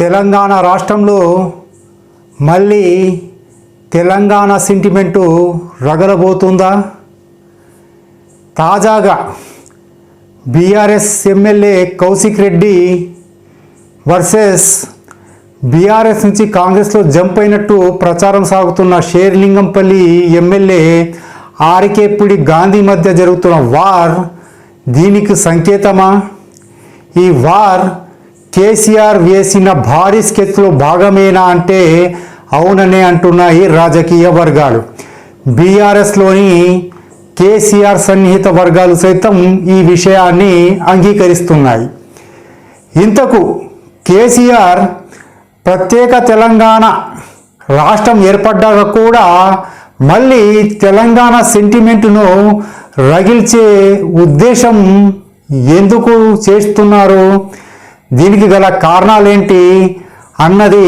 తెలంగాణ రాష్ట్రంలో మళ్ళీ తెలంగాణ సెంటిమెంటు రగలబోతుందా? తాజాగా BRS MLA Kaushik Reddy versus BRS నుంచి కాంగ్రెస్లో జంప్ అయినట్టు ప్రచారం సాగుతున్న షేర్లింగంపల్లి ఎమ్మెల్యే ఆర్కేపుడి గాంధీ మధ్య జరుగుతున్న వార్ దీనికి సంకేతమా? ఈ వార్ కేసీఆర్ వేసిన భారీ స్కెచ్లో భాగమేనా అంటే అవుననే అంటున్నాయి రాజకీయ వర్గాలు. బీఆర్ఎస్లోని కేసీఆర్ సన్నిహిత వర్గాలు సైతం ఈ విషయాన్ని అంగీకరిస్తున్నాయి. ఇంతకు కేసీఆర్ ప్రత్యేక తెలంగాణ రాష్ట్రం ఏర్పడ్డాక కూడా మళ్ళీ తెలంగాణ సెంటిమెంటును రగిల్చే ఉద్దేశం ఎందుకు చేస్తున్నారు? దీనికి గల కారణాలేంటి అన్నది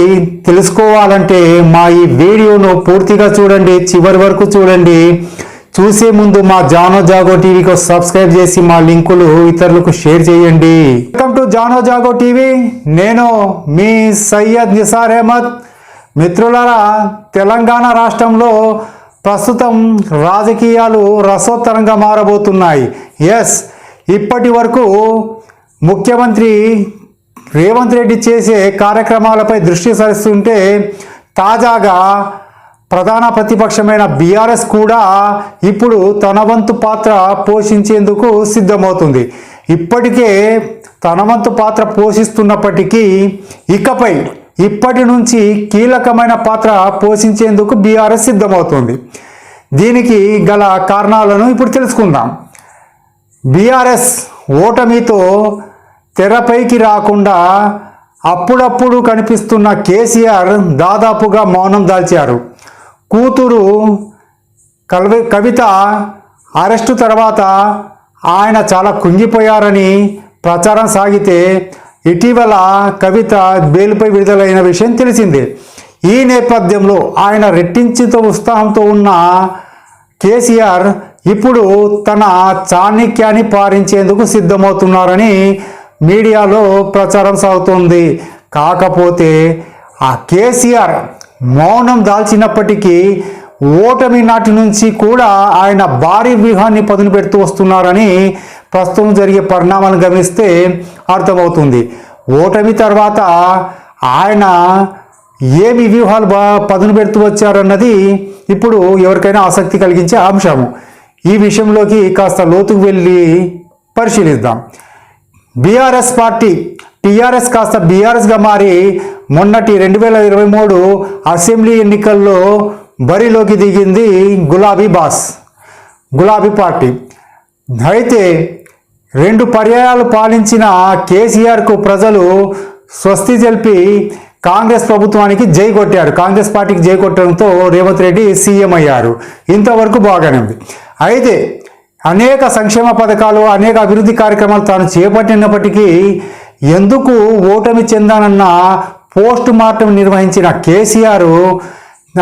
తెలుసుకోవాలంటే మా ఈ వీడియోను పూర్తిగా చూడండి చివరి వరకు చూడండి. చూసే ముందు మా జానో జాగో టీవీకి సబ్స్క్రైబ్ చేసి మా లింకులు ఇతరులకు షేర్ చేయండి. Welcome to Jaano Jaago TV. నేను మీ సయ్యద్ నిసార్ అహ్మద్. మిత్రులారా తెలంగాణ రాష్ట్రంలో ప్రస్తుతం రాజకీయాలు రసోత్తరంగా మారబోతున్నాయి. ఎస్ ఇప్పటి వరకు ముఖ్యమంత్రి రేవంత్ రెడ్డి చేసే కార్యక్రమాలపై దృష్టి సారిస్తుంటే తాజాగా ప్రధాన ప్రతిపక్షమైన బీఆర్ఎస్ కూడా ఇప్పుడు తన వంతు పాత్ర పోషించేందుకు సిద్ధమవుతుంది. ఇప్పటికే తన వంతు పాత్ర పోషిస్తున్నప్పటికీ ఇకపై ఇప్పటి నుంచి కీలకమైన పాత్ర పోషించేందుకు బీఆర్ఎస్ సిద్ధమవుతుంది. దీనికి గల కారణాలను ఇప్పుడు తెలుసుకుందాం. బీఆర్ఎస్ ఓటమితో తెరపైకి రాకుండా అప్పుడప్పుడు కనిపిస్తున్న కేసీఆర్ దాదాపుగా మౌనం దాల్చారు. కూతురు కవి కవిత అరెస్టు తర్వాత ఆయన చాలా కుంగిపోయారని ప్రచారం సాగితే ఇటీవల కవిత బెయిల్పై విడుదలైన విషయం తెలిసిందే. ఈ నేపథ్యంలో ఆయన రెట్టించితో ఉత్సాహంతో ఉన్న కేసీఆర్ ఇప్పుడు తన చాణిక్యాన్ని పారించేందుకు సిద్ధమవుతున్నారని మీడియాలో ప్రచారం సాగుతోంది. కాకపోతే ఆ కేసీఆర్ మౌనం దాల్చినప్పటికీ ఓటమి నాటి నుంచి కూడా ఆయన భారీ వ్యూహాన్ని పదును పెడుతూ వస్తున్నారని ప్రస్తుతం జరిగే పరిణామాలను గమనిస్తే అర్థమవుతుంది. ఓటమి తర్వాత ఆయన ఏమి వ్యూహాలు బా పదును పెడుతూ వచ్చారన్నది ఇప్పుడు ఎవరికైనా ఆసక్తి కలిగించే అంశము. ఈ విషయంలోకి కాస్త లోతుకు వెళ్ళి పరిశీలిద్దాం. బీఆర్ఎస్ పార్టీ టీఆర్ఎస్ కాస్త బీఆర్ఎస్గా మారి మొన్నటి రెండు వేల ఇరవై మూడు అసెంబ్లీ ఎన్నికల్లో బరిలోకి దిగింది గులాబీ బాస్ గులాబీ పార్టీ. అయితే రెండు పర్యాయాలు పాలించిన కేసీఆర్కు ప్రజలు స్వస్తి తెలిపి కాంగ్రెస్ ప్రభుత్వానికి జై కొట్టారు. కాంగ్రెస్ పార్టీకి జై కొట్టడంతో రేవంత్ రెడ్డి సీఎం అయ్యారు. ఇంతవరకు బాగానే ఉంది. అయితే అనేక సంక్షేమ పథకాలు అనేక అభివృద్ధి కార్యక్రమాలు తాను చేపట్టినప్పటికీ ఎందుకు ఓటమి చెందానన్న పోస్ట్ మార్టం నిర్వహించిన కేసీఆర్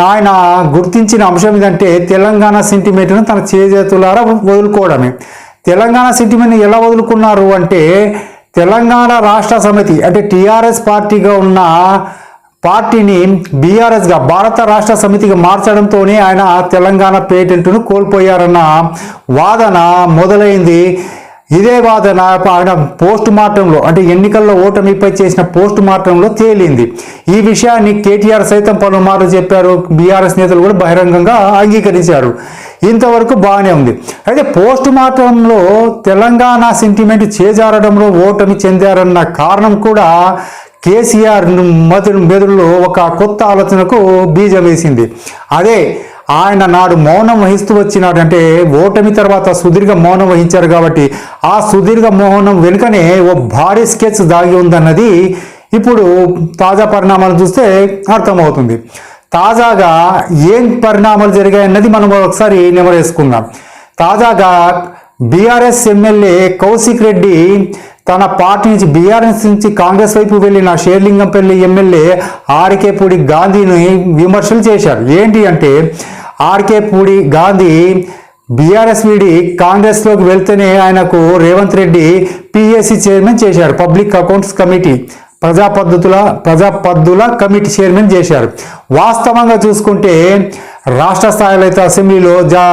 ఆయన గుర్తించిన అంశం ఏంటంటే తెలంగాణ సెంటిమెంట్ను తన చేతులారా వదులుకోవడమే. తెలంగాణ సెంటిమెంట్ని ఎలా వదులుకున్నారు అంటే తెలంగాణ రాష్ట్ర సమితి అంటే టీఆర్ఎస్ పార్టీగా ఉన్న పార్టీని బీఆర్ఎస్గా భారత రాష్ట్ర సమితిగా మార్చడంతోనే ఆయన తెలంగాణ పేటెంట్ను కోల్పోయారన్న వాదన మొదలైంది. ఇదే వాదన ఆయన పోస్ట్ మార్టంలో అంటే ఎన్నికల్లో ఓటమిపై చేసిన పోస్ట్ మార్టంలో తేలింది. ఈ విషయాన్ని కేటీఆర్ సైతం పలుమార్లు చెప్పారు బీఆర్ఎస్ నేతలు కూడా బహిరంగంగా అంగీకరించారు. ఇంతవరకు బాగానే ఉంది. అయితే పోస్ట్ మార్టంలో తెలంగాణ సెంటిమెంట్ చేజారడంలో ఓటమి చెందారన్న కారణం కూడా కేసీఆర్ మధు మెదడులో ఒక కొత్త ఆలోచనకు బీజం వేసింది. అదే ఆయన నాడు మౌనం వహిస్తూ వచ్చినాడంటే ఓటమి తర్వాత సుదీర్ఘ మౌనం వహించారు కాబట్టి ఆ సుదీర్ఘ మౌనం వెనుకనే ఓ భారీ స్కెచ్ దాగి ఉందన్నది ఇప్పుడు తాజా పరిణామాలు చూస్తే అర్థమవుతుంది. తాజాగా ఏం పరిణామాలు జరిగాయన్నది మనం ఒకసారి నిమరేసుకుందాం తాజాగా బీఆర్ఎస్ ఎమ్మెల్యే కౌశిక్ రెడ్డి తన పార్టీ నుంచి బీఆర్ఎస్ నుంచి కాంగ్రెస్ వైపు వెళ్ళిన షేర్లింగంపల్లి ఎమ్మెల్యే ఆర్కేపూడి గాంధీని విమర్శలు చేశారు. ఏంటి అంటే ఆర్కే పూడి గాంధీ బీఆర్ఎస్ వీడి కాంగ్రెస్లోకి వెళ్తేనే ఆయనకు రేవంత్ రెడ్డి పిఎస్సి చైర్మన్ చేశారు. పబ్లిక్ అకౌంట్స్ కమిటీ ప్రజా పద్ధతుల ప్రజా పద్ధుల కమిటీ చైర్మన్ చేశారు. వాస్తవంగా చూసుకుంటే రాష్ట్ర స్థాయిలో అయితే అసెంబ్లీలో జా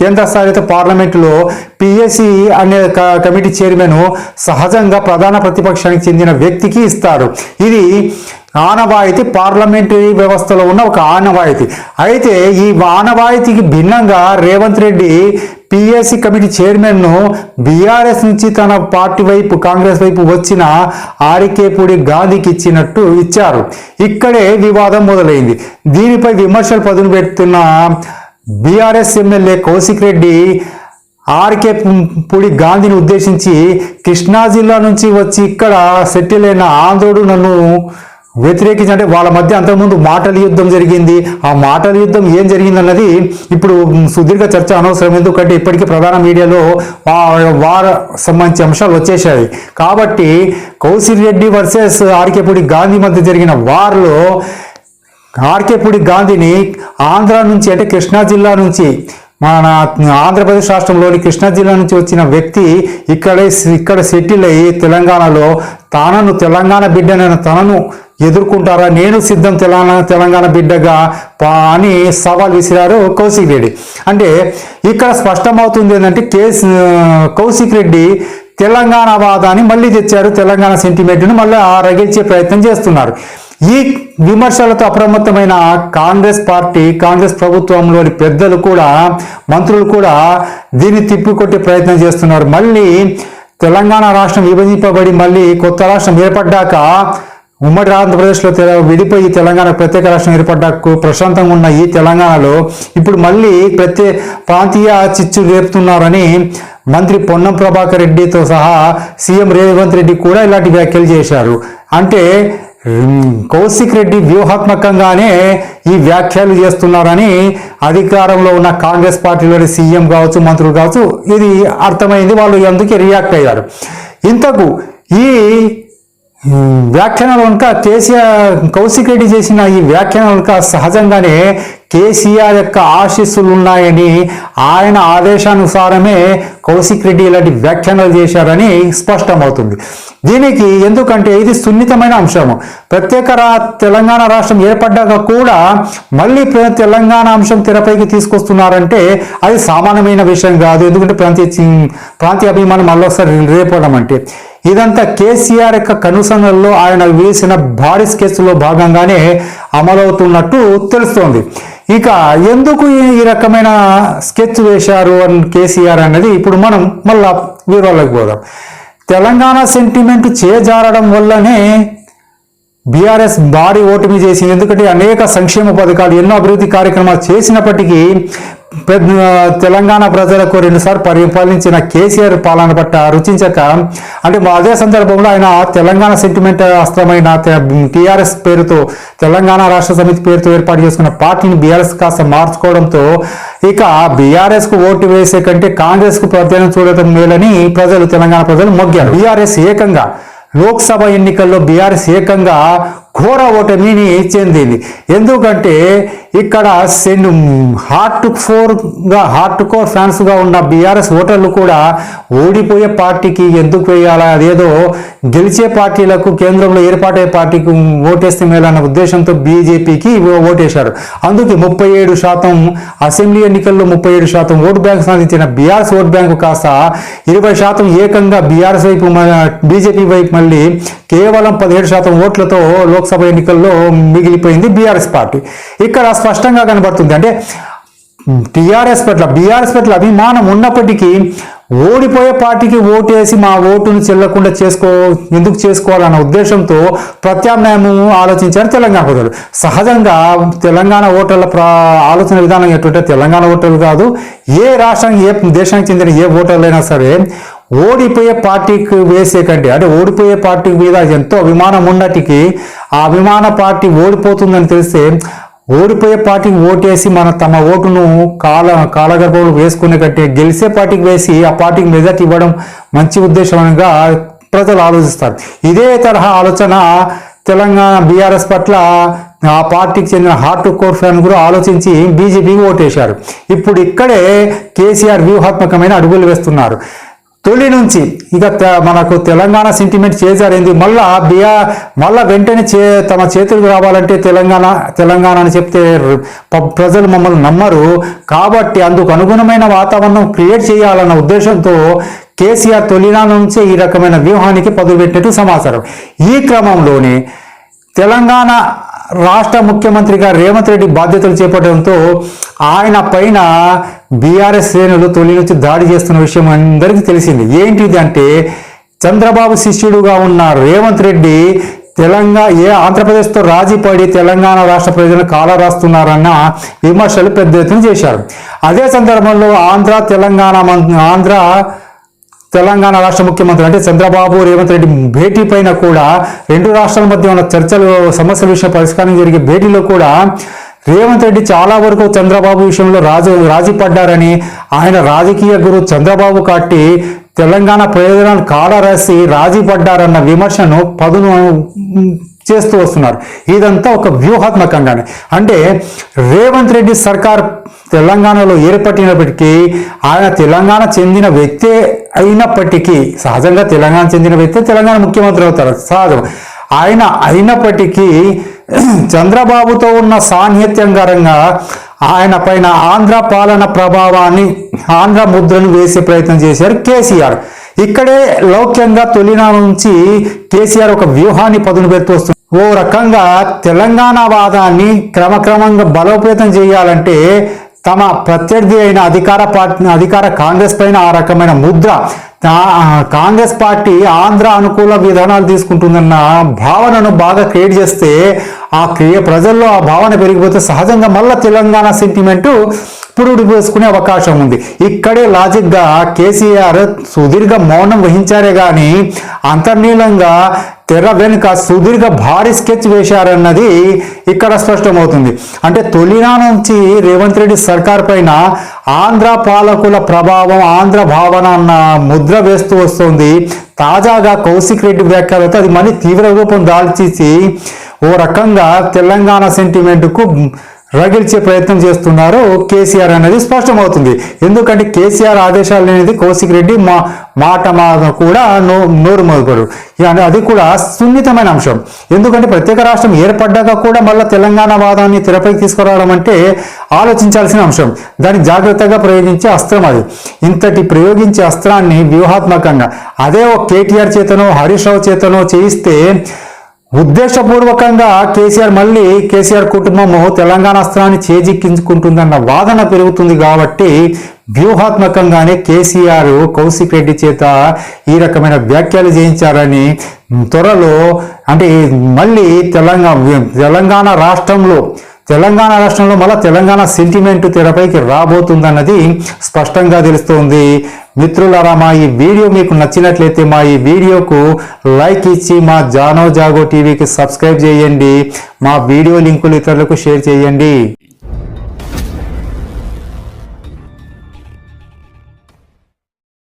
కేంద్ర స్థాయిలో అయితే పార్లమెంటులో పిఎస్సి అనే కమిటీ చైర్మన్ సహజంగా ప్రధాన ప్రతిపక్షానికి చెందిన వ్యక్తికి ఇస్తారు. ఇది ఆనవాయితీ పార్లమెంటరీ వ్యవస్థలో ఉన్న ఒక ఆనవాయితీ. అయితే ఈ ఆనవాయితీకి భిన్నంగా రేవంత్ రెడ్డి పిఎస్సి కమిటీ చైర్మన్ను బీఆర్ఎస్ నుంచి తన పార్టీ వైపు కాంగ్రెస్ వైపు వచ్చిన ఆరికేపూడి గాంధీకి ఇచ్చినట్టు ఇచ్చారు. ఇక్కడే వివాదం మొదలైంది. దీనిపై విమర్శలు పదును పెడుతున్న BRS MLA Kaushik Reddy Arekapudi గాంధీని ఉద్దేశించి కృష్ణా జిల్లా నుంచి వచ్చి ఇక్కడ సెటిల్ అయిన ఆంధ్రుడు నన్ను వ్యతిరేకించి అంటే వాళ్ళ మధ్య అంతకుముందు మాటల యుద్ధం జరిగింది. ఆ మాటల యుద్ధం ఏం జరిగింది అన్నది ఇప్పుడు సుదీర్ఘ చర్చ అనవసరం. ఎందుకంటే ఇప్పటికీ ప్రధాన మీడియాలో వార సంబంధించి అంశాలు వచ్చేసాయి కాబట్టి కౌశిక్ రెడ్డి వర్సెస్ ఆర్కేపూడి గాంధీ మధ్య జరిగిన వార్లో ఆర్కేపూడి గాంధీని ఆంధ్ర నుంచి అంటే కృష్ణా జిల్లా నుంచి మన ఆంధ్రప్రదేశ్ రాష్ట్రంలోని కృష్ణా జిల్లా నుంచి వచ్చిన వ్యక్తి ఇక్కడే ఇక్కడ సెటిల్ అయ్యి తెలంగాణలో తనను తెలంగాణ బిడ్డనైన తనను ఎదుర్కొంటారా? నేను సిద్ధం తెలంగాణ తెలంగాణ బిడ్డగా పా- అని సవాల్ విసిరారు కౌశిక్ రెడ్డి. అంటే ఇక్కడ స్పష్టమవుతుంది ఏంటంటే కేసు కౌశిక్ రెడ్డి తెలంగాణ వాదాన్ని మళ్ళీ తెచ్చారు తెలంగాణ సెంటిమెంట్ను మళ్ళీ రగిల్చే ప్రయత్నం చేస్తున్నారు. ఈ విమర్శలతో అప్రమత్తమైన కాంగ్రెస్ పార్టీ కాంగ్రెస్ ప్రభుత్వంలోని పెద్దలు కూడా మంత్రులు కూడా దీన్ని తిప్పికొట్టే ప్రయత్నం చేస్తున్నారు. మళ్ళీ తెలంగాణ రాష్ట్రం విభజింపబడి మళ్ళీ కొత్త రాష్ట్రం ఏర్పడ్డాక ఉమ్మడి ఆంధ్రప్రదేశ్లో విడిపోయి తెలంగాణ ప్రత్యేక రాష్ట్రం ఏర్పడ్డాకు ప్రశాంతంగా ఉన్న ఈ తెలంగాణలో ఇప్పుడు మళ్ళీ ప్రత్యే ప్రాంతీయ చిచ్చు రేపుతున్నారని మంత్రి పొన్నం ప్రభాకర్ రెడ్డితో సహా సీఎం రేవంత్ రెడ్డి కూడా ఇలాంటి వ్యాఖ్యలు చేశారు. అంటే కౌశిక్ రెడ్డి వ్యూహాత్మకంగానే ఈ వ్యాఖ్యలు చేస్తున్నారని అధికారంలో ఉన్న కాంగ్రెస్ పార్టీలోని సీఎం కావచ్చు మంత్రులు కావచ్చు ఇది అర్థమైంది వాళ్ళు అందుకే రియాక్ట్ అయ్యారు. ఇంతకు ఈ వ్యాఖ్యానాలు కనుక కేసీఆర్ కౌశిక్ రెడ్డి చేసిన ఈ వ్యాఖ్యానాలు కనుక సహజంగానే కేసీఆర్ యొక్క ఆశీస్సులు ఉన్నాయని ఆయన ఆదేశానుసారమే కౌశిక్ రెడ్డి ఇలాంటి వ్యాఖ్యానాలు చేశారని స్పష్టమవుతుంది. దీనికి ఎందుకంటే ఇది సున్నితమైన అంశము. ప్రత్యేక రా తెలంగాణ రాష్ట్రం ఏర్పడ్డాక కూడా మళ్ళీ తెలంగాణ అంశం తెరపైకి తీసుకొస్తున్నారంటే అది సామాన్యమైన విషయం కాదు. ఎందుకంటే ప్రాంతీయ ప్రాంతీయ అభిమానం మళ్ళొకసారి రేపడం అంటే ఇదంతా కేసీఆర్ యొక్క కనుసంగంలో ఆయన వేసిన భారీ స్కెచ్లో భాగంగానే అమలవుతున్నట్టు తెలుస్తోంది. ఇక ఎందుకు ఈ రకమైన స్కెచ్ వేశారు అని కేసీఆర్ అనేది ఇప్పుడు మనం మళ్ళా వివరాలకు పోదాం. తెలంగాణ సెంటిమెంట్ చేజారడం వల్లనే బీఆర్ఎస్ భారీ ఓటమి చేసింది. ఎందుకంటే అనేక సంక్షేమ పథకాలు ఎన్నో అభివృద్ధి కార్యక్రమాలు చేసినప్పటికీ పెద్ద తెలంగాణ ప్రజలకు రెండుసార్లు పరిపాలించిన కేసీఆర్ పాలన పట్ల రుచించక అంటే మా అదే సందర్భంలో ఆయన తెలంగాణ సెంటిమెంట్ అస్త్రమైన టీఆర్ఎస్ పేరుతో తెలంగాణ రాష్ట్ర సమితి పేరుతో ఏర్పాటు చేసుకున్న పార్టీని బీఆర్ఎస్ కాస్త మార్చుకోవడంతో ఇక బీఆర్ఎస్కు ఓటు వేసే కంటే కాంగ్రెస్కు చూడటం మేలని ప్రజలు తెలంగాణ ప్రజలు మొగ్గారు. బీఆర్ఎస్ ఏకంగా లోక్సభ ఎన్నికల్లో బీఆర్ఎస్ ఏకంగా ఘోర ఓటమిని చెందింది ఎందుకంటే ఇక్కడ సెన్ హార్ట్ ఫోర్గా హార్ట్ కోర్ ఫ్యాన్స్గా ఉన్న బీఆర్ఎస్ ఓటర్లు కూడా ఓడిపోయే పార్టీకి ఎందుకు వేయాలా? అదేదో గెలిచే పార్టీలకు కేంద్రంలో ఏర్పాటయ్యే పార్టీకి ఓటేస్తే మేలన్న ఉద్దేశంతో బీజేపీకి ఓటేశారు. అందుకే ముప్పై ఏడు శాతం అసెంబ్లీ ఎన్నికల్లో ముప్పై ఏడు శాతం ఓటు బ్యాంక్ సాధించిన బీఆర్ఎస్ ఓటు బ్యాంకు కాస్త ఇరవై శాతం ఏకంగా బీఆర్ఎస్ వైపు బీజేపీ వైపు మళ్ళీ కేవలం పదిహేడు శాతం ఓట్లతో లోక్సభ ఎన్నికల్లో మిగిలిపోయింది బీఆర్ఎస్ పార్టీ. ఇక్కడ స్పష్టంగా కనబడుతుంది. అంటే టీఆర్ఎస్ పట్ల బీఆర్ఎస్ పట్ల అభిమానం ఉన్నప్పటికీ ఓడిపోయే పార్టీకి ఓటేసి మా ఓటును చెల్లకుండా చేసుకో ఎందుకు చేసుకోవాలన్న ఉద్దేశంతో ప్రత్యామ్నాయం ఆలోచించారు తెలంగాణ ప్రజలు. సహజంగా తెలంగాణ ఓటర్ల ఆలోచన విధానం ఎటువంటి తెలంగాణ ఓటర్లు కాదు ఏ రాష్ట్రానికి ఏ దేశానికి చెందిన ఏ ఓటర్లైనా సరే ఓడిపోయే పార్టీకి వేసే కంటే అంటే ఓడిపోయే పార్టీ మీద ఎంతో అభిమానం ఉన్నటికి ఆ అభిమాన పార్టీ ఓడిపోతుందని తెలిస్తే ఓడిపోయే పార్టీకి ఓటేసి మన తమ ఓటును కాల కాలగర్భంలో వేసుకునే కంటే గెలిచే పార్టీకి వేసి ఆ పార్టీకి మెజార్టీ ఇవ్వడం మంచి ఉద్దేశంగా ప్రజలు ఆలోచిస్తారు. ఇదే తరహా ఆలోచన తెలంగాణ బీఆర్ఎస్ పట్ల ఆ పార్టీకి చెందిన హార్ట్ కోర్ ఫ్యాన్ కూడా ఆలోచించి బీజేపీకి ఓటేశారు. ఇప్పుడు ఇక్కడే కేసీఆర్ వ్యూహాత్మకమైన అడుగులు వేస్తున్నారు. తొలి నుంచి ఇక మనకు తెలంగాణ సెంటిమెంట్ చేజారింది. మళ్ళా బియా మళ్ళా వెంటనే చే తమ చేతులకు రావాలంటే తెలంగాణ తెలంగాణ అని చెప్తే ప్రజలు మమ్మల్ని నమ్మరు. కాబట్టి అందుకు అనుగుణమైన వాతావరణం క్రియేట్ చేయాలన్న ఉద్దేశంతో కేసీఆర్ తొలినా నుంచే ఈ రకమైన వ్యూహానికి పదుపెట్టినట్టు సమాచారం. ఈ క్రమంలోనే తెలంగాణ రాష్ట్ర ముఖ్యమంత్రిగా రేవంత్ రెడ్డి బాధ్యతలు చేపట్టడంతో ఆయన పైన బీఆర్ఎస్ శ్రేణులు తొలి నుంచి దాడి చేస్తున్న విషయం అందరికీ తెలిసింది. ఏంటిది అంటే చంద్రబాబు శిష్యుడుగా ఉన్న రేవంత్ రెడ్డి తెలంగాణ ఏ ఆంధ్రప్రదేశ్తో రాజీ పడి తెలంగాణ రాష్ట్ర ప్రజలను కాలరాస్తున్నారన్న విమర్శలు పెద్ద ఎత్తున చేశారు. అదే సందర్భంలో ఆంధ్ర తెలంగాణ మం- ఆంధ్ర తెలంగాణ రాష్ట్ర ముఖ్యమంత్రి అంటే చంద్రబాబు రేవంత్ రెడ్డి భేటీ పైన కూడా రెండు రాష్ట్రాల మధ్య ఉన్న చర్చలు సమస్యల విషయం పరిష్కారం జరిగే భేటీలో కూడా రేవంత్ రెడ్డి చాలా వరకు చంద్రబాబు విషయంలో రాజు రాజీ పడ్డారని ఆయన రాజకీయ గురువు చంద్రబాబు కాట్టి తెలంగాణ ప్రయోజనాలు కాడరాసి రాజీ పడ్డారన్న విమర్శను పదును చేస్తూ వస్తున్నారు. ఇదంతా ఒక వ్యూహాత్మకంగానే. అంటే రేవంత్ రెడ్డి సర్కార్ తెలంగాణలో ఏర్పడినప్పటికీ ఆయన తెలంగాణ చెందిన వ్యక్తే అయినప్పటికీ సహజంగా తెలంగాణ చెందిన వ్యక్తి తెలంగాణ ముఖ్యమంత్రి అవుతారు. సహజం. ఆయన అయినప్పటికీ చంద్రబాబుతో ఉన్న సాన్నిహిత్యంకరంగా ఆయన పైన ఆంధ్ర పాలన ప్రభావాన్ని ఆంధ్ర ముద్రను వేసే ప్రయత్నం చేశారు కేసీఆర్. ఇక్కడే లౌక్యంగా తొలినా నుంచి కేసీఆర్ ఒక వ్యూహాన్ని పదును పెడుతూ ఓ రకంగా తెలంగాణ వాదాన్ని క్రమక్రమంగా బలోపేతం చేయాలంటే తమ ప్రత్యర్థి అయిన అధికార పార్టీ అధికార కాంగ్రెస్ పైన ఆ రకమైన ముద్ర కాంగ్రెస్ పార్టీ ఆంధ్ర అనుకూల విధానాలు తీసుకుంటుందన్న భావనను బాగా క్రియేట్ చేస్తే ఆ క్రియ ప్రజల్లో ఆ భావన పెరిగిపోతే సహజంగా మళ్ళా తెలంగాణ సెంటిమెంటు పురుడు వేసుకునే అవకాశం ఉంది. ఇక్కడే లాజిక్గా కేసీఆర్ సుదీర్ఘ మౌనం వహించారే కానీ అంతర్నీలంగా తెర వెనుక సుదీర్ఘ భారీ స్కెచ్ వేశారన్నది ఇక్కడ స్పష్టమవుతుంది. అంటే తొలినా నుంచి రేవంత్ రెడ్డి సర్కార్ పైన ఆంధ్ర పాలకుల ప్రభావం ఆంధ్ర భావన అన్న ముద్ర వేస్తూ వస్తుంది. తాజాగా కౌశిక్ రెడ్డి వ్యాఖ్యలతో అది మళ్ళీ తీవ్ర రూపం దాల్చేసి ఓ రకంగా తెలంగాణ సెంటిమెంట్కు రగిల్చే ప్రయత్నం చేస్తున్నారో కేసీఆర్ అనేది స్పష్టమవుతుంది. ఎందుకంటే కేసీఆర్ ఆదేశాలు అనేది కౌశిక్ రెడ్డి మా మాట మా కూడా నో నోరు మొదలు అది కూడా సున్నితమైన అంశం. ఎందుకంటే ప్రత్యేక రాష్ట్రం ఏర్పడ్డాక కూడా మళ్ళీ తెలంగాణ వాదాన్ని తెరపైకి తీసుకురావడం అంటే ఆలోచించాల్సిన అంశం. దాన్ని జాగ్రత్తగా ప్రయోగించే అస్త్రం అది. ఇంతటి ప్రయోగించే అస్త్రాన్ని వ్యూహాత్మకంగా అదే ఓ కేటీఆర్ చేతనో హరీష్ రావు చేతనో చేయిస్తే ఉద్దేశపూర్వకంగా కేసీఆర్ మళ్ళీ కేసీఆర్ కుటుంబము తెలంగాణ అస్త్రాన్ని చేజిక్కించుకుంటుందన్న వాదన పెరుగుతుంది కాబట్టి వ్యూహాత్మకంగానే కేసీఆర్ కౌశిక్ రెడ్డి చేత ఈ రకమైన వ్యాఖ్యలు చేయించారని త్వరలో అంటే మళ్ళీ తెలంగాణ తెలంగాణ రాష్ట్రంలో తెలంగాణ రాష్ట్రంలో మళ్ళీ తెలంగాణ సెంటిమెంట్ తెరపైకి రాబోతుందన్నది స్పష్టంగా తెలుస్తోంది. మిత్రులారా మా ఈ వీడియో మీకు నచ్చినట్లయితే మా ఈ వీడియోకు లైక్ ఇచ్చి మా జానో జాగో టీవీకి సబ్స్క్రైబ్ చేయండి. మా వీడియో లింకులు ఇతరులకు షేర్ చేయండి.